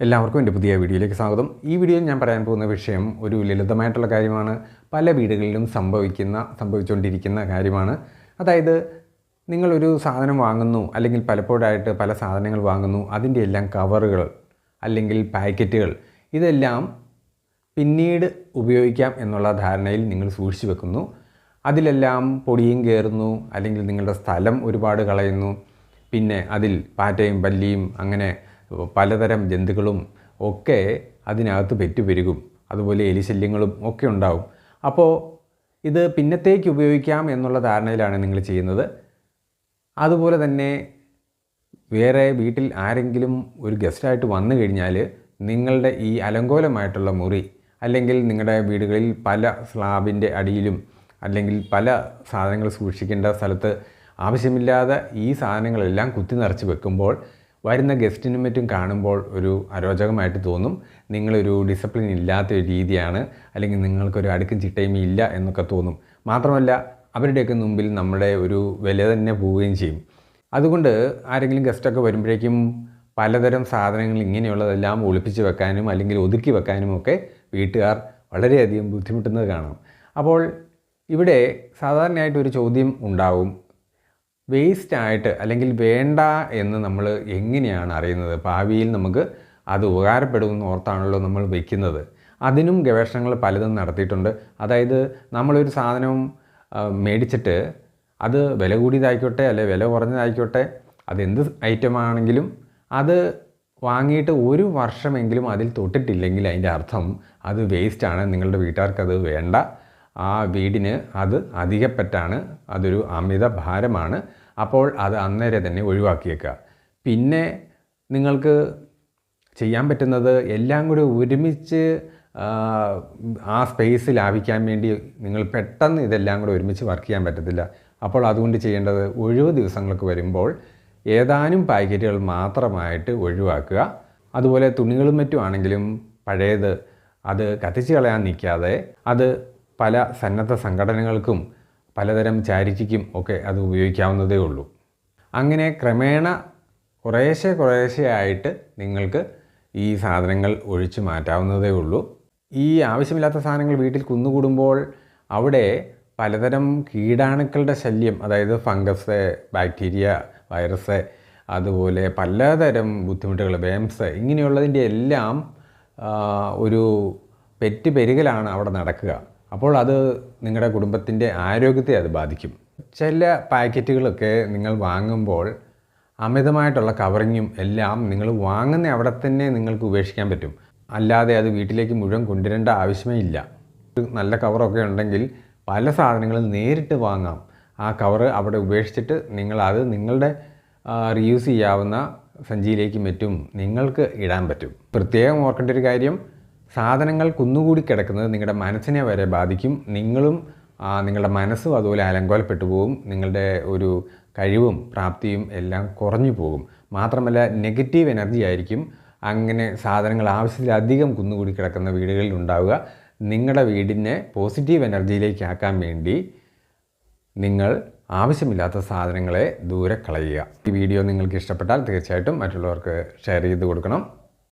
എല്ലാവർക്കും എന്റെ പുതിയ വീഡിയോയിലേക്ക് സ്വാഗതം. ഈ വീഡിയോയിൽ ഞാൻ പറയാൻ പോകുന്ന വിഷയം ഒരു ലളിതമായിട്ടുള്ള കാര്യമാണ്. പല വീടുകളിലും സംഭവിക്കുന്ന സംഭവിച്ചുകൊണ്ടിരിക്കുന്ന കാര്യമാണ്. അതായത് നിങ്ങളൊരു സാധനം വാങ്ങുന്നു അല്ലെങ്കിൽ പലപ്പോഴായിട്ട് പല സാധനങ്ങൾ വാങ്ങുന്നു അതിന്റെ എല്ലാം കവറുകൾ അല്ലെങ്കിൽ പാക്കറ്റുകൾ ഇതെല്ലാം പിന്നീട് ഉപയോഗിക്കാം എന്നുള്ള ധാരണയിൽ നിങ്ങൾ സൂക്ഷിച്ചു വെക്കുന്നു. അതിലെല്ലാം പൊടിയും കയറുന്നു അല്ലെങ്കിൽ നിങ്ങളുടെ സ്ഥലം ഒരുപാട് കളയുന്നു. പിന്നെ അതിൽ പാറ്റയും പല്ലിയും അങ്ങനെ പലതരം ജന്തുക്കളും ഒക്കെ അതിനകത്ത് പെറ്റുപെരുകും. അതുപോലെ എലിശല്യങ്ങളും ഒക്കെ ഉണ്ടാവും. അപ്പോൾ ഇത് പിന്നത്തേക്ക് ഉപയോഗിക്കാം എന്നുള്ള ധാരണയിലാണ് നിങ്ങൾ ചെയ്യുന്നത്. അതുപോലെ തന്നെ വേറെ വീട്ടിൽ ആരെങ്കിലും ഒരു ഗസ്റ്റായിട്ട് വന്നു കഴിഞ്ഞാൽ നിങ്ങളുടെ ഈ അലങ്കോലമായിട്ടുള്ള മുറി അല്ലെങ്കിൽ നിങ്ങളുടെ വീടുകളിൽ പല സ്ലാബിന്റെ അടിയിലും അല്ലെങ്കിൽ പല സാധനങ്ങൾ സൂക്ഷിക്കേണ്ട സ്ഥലത്ത് ആവശ്യമില്ലാതെ ഈ സാധനങ്ങളെല്ലാം കുത്തി നിറച്ച് വെക്കുമ്പോൾ വരുന്ന ഗസ്റ്റിനും മറ്റും കാണുമ്പോൾ ഒരു അരോചകമായിട്ട് തോന്നും. നിങ്ങളൊരു ഡിസിപ്ലിൻ ഇല്ലാത്ത ഒരു രീതിയാണ്. അല്ലെങ്കിൽ നിങ്ങൾക്കൊരു അടുക്കും ചിട്ടയും ഇല്ല എന്നൊക്കെ തോന്നും. മാത്രമല്ല അവരുടെയൊക്കെ മുമ്പിൽ നമ്മുടെ ഒരു വില തന്നെ പോവുകയും ചെയ്യും. അതുകൊണ്ട് ആരെങ്കിലും ഗസ്റ്റൊക്കെ വരുമ്പോഴേക്കും പലതരം സാധനങ്ങൾ ഇങ്ങനെയുള്ളതെല്ലാം ഒളിപ്പിച്ച് വെക്കാനും അല്ലെങ്കിൽ ഒതുക്കി വെക്കാനും ഒക്കെ വീട്ടുകാർ വളരെയധികം ബുദ്ധിമുട്ടുന്നത് കാണാം. അപ്പോൾ ഇവിടെ സാധാരണയായിട്ട് ഒരു ചോദ്യം ഉണ്ടാവും. വേസ്റ്റ് ആയിട്ട് അല്ലെങ്കിൽ വേണ്ട എന്ന് നമ്മൾ എങ്ങനെയാണ് അറിയുന്നത്? ഭാവിയിൽ നമുക്ക് അത് ഉപകാരപ്പെടുമെന്ന് ഓർത്താണല്ലോ നമ്മൾ വയ്ക്കുന്നത് അതിനും ഗവേഷണങ്ങൾ പലതും നടത്തിയിട്ടുണ്ട്. അതായത് നമ്മളൊരു സാധനം മേടിച്ചിട്ട് അത് വില കൂടിയതായിക്കോട്ടെ അല്ലെ വില കുറഞ്ഞതായിക്കോട്ടെ അതെന്ത് ഐറ്റമാണെങ്കിലും അത് വാങ്ങിയിട്ട് ഒരു വർഷമെങ്കിലും അതിൽ തൊട്ടിട്ടില്ലെങ്കിൽ അതിന്റെ അർത്ഥം അത് വേസ്റ്റാണ്. നിങ്ങളുടെ വീട്ടുകാർക്ക് അത് വേണ്ട. ആ വീടിന് അത് അധികപ്പറ്റാണ് അതൊരു അമിത ഭാരമാണ്. അപ്പോൾ അത് അന്നേരം തന്നെ ഒഴിവാക്കിയേക്കുക. പിന്നെ നിങ്ങൾക്ക് ചെയ്യാൻ പറ്റുന്നത് എല്ലാം കൂടി ഒരുമിച്ച് ആ, സ്പേസ് ലാഭിക്കാൻ വേണ്ടി നിങ്ങൾ പെട്ടെന്ന് ഇതെല്ലാം കൂടി ഒരുമിച്ച് വർക്ക് ചെയ്യാൻ പറ്റത്തില്ല. അപ്പോൾ അതുകൊണ്ട് ചെയ്യേണ്ടത് ഒഴിവ് ദിവസങ്ങൾക്ക് വരുമ്പോൾ ഏതാനും പാക്കറ്റുകൾ മാത്രമായിട്ട് ഒഴിവാക്കുക. അതുപോലെ തുണികളും മറ്റും ആണെങ്കിലും പഴയത് അത് കത്തിച്ച് കളയാൻ നിൽക്കാതെ അത് പല സന്നദ്ധ സംഘടനകൾക്കും പലതരം ചാരിറ്റിക്കും ഒക്കെ അത് ഉപയോഗിക്കാവുന്നതേ ഉള്ളൂ. അങ്ങനെ ക്രമേണ കുറേശ്ശെ കുറേശ്ശെ ആയിട്ട് നിങ്ങൾക്ക് ഈ സാധനങ്ങൾ ഒഴിച്ചു മാറ്റാവുന്നതേ ഉള്ളൂ. ഈ ആവശ്യമില്ലാത്ത സാധനങ്ങൾ വീട്ടിൽ കുന്നുകൂടുമ്പോൾ അവിടെ പലതരം കീടാണുക്കളുടെ ശല്യം അതായത് ഫംഗസ് ബാക്ടീരിയ വൈറസ് അതുപോലെ പലതരം ബുദ്ധിമുട്ടുകൾ വേംസ് ഇങ്ങനെയുള്ളതിന്റെ എല്ലാം ഒരു പെറ്റ് പെരുകലാണ് അവിടെ നടക്കുക. അപ്പോൾ അത് നിങ്ങളുടെ കുടുംബത്തിന്റെ ആരോഗ്യത്തെ അത് ബാധിക്കും. ചില പാക്കറ്റുകളൊക്കെ നിങ്ങൾ വാങ്ങുമ്പോൾ അമിതമായിട്ടുള്ള കവറിങ്ങും എല്ലാം നിങ്ങൾ വാങ്ങുന്ന അവിടെ തന്നെ നിങ്ങൾക്ക് ഉപേക്ഷിക്കാൻ പറ്റും. അല്ലാതെ അത് വീട്ടിലേക്ക് മുഴുവൻ കൊണ്ടുവരേണ്ട ആവശ്യമേ ഇല്ല. നല്ല കവറൊക്കെ ഉണ്ടെങ്കിൽ പല സാധനങ്ങളും നേരിട്ട് വാങ്ങാം. ആ കവറ് അവിടെ ഉപേക്ഷിച്ചിട്ട് നിങ്ങൾ അത് നിങ്ങളുടെ റീയൂസ് ചെയ്യാവുന്ന സഞ്ചിയിലേക്കും മറ്റും നിങ്ങൾക്ക് ഇടാൻ പറ്റും. പ്രത്യേകം ഓർക്കേണ്ട ഒരു കാര്യം സാധനങ്ങൾ കുന്നുകൂടി കിടക്കുന്നത് നിങ്ങളുടെ മനസ്സിനെ വരെ ബാധിക്കും. നിങ്ങളും നിങ്ങളുടെ മനസ്സും അതുപോലെ അലങ്കോലപ്പെട്ടു പോകും നിങ്ങളുടെ ഒരു കഴിവും പ്രാപ്തിയും എല്ലാം കുറഞ്ഞു പോകും. മാത്രമല്ല നെഗറ്റീവ് എനർജി ആയിരിക്കും. അങ്ങനെ സാധനങ്ങൾ ആവശ്യത്തിലധികം കുന്നുകൂടി കിടക്കുന്ന വീടുകളിൽ ഉണ്ടാവുക. നിങ്ങളുടെ വീടിനെ പോസിറ്റീവ് എനർജിയിലേക്ക് ആക്കാൻ വേണ്ടി നിങ്ങൾ ആവശ്യമില്ലാത്ത സാധനങ്ങളെ ദൂരെ കളയുക. ഈ വീഡിയോ നിങ്ങൾക്ക് ഇഷ്ടപ്പെട്ടാൽ തീർച്ചയായിട്ടും മറ്റുള്ളവർക്ക് ഷെയർ ചെയ്ത് കൊടുക്കണം.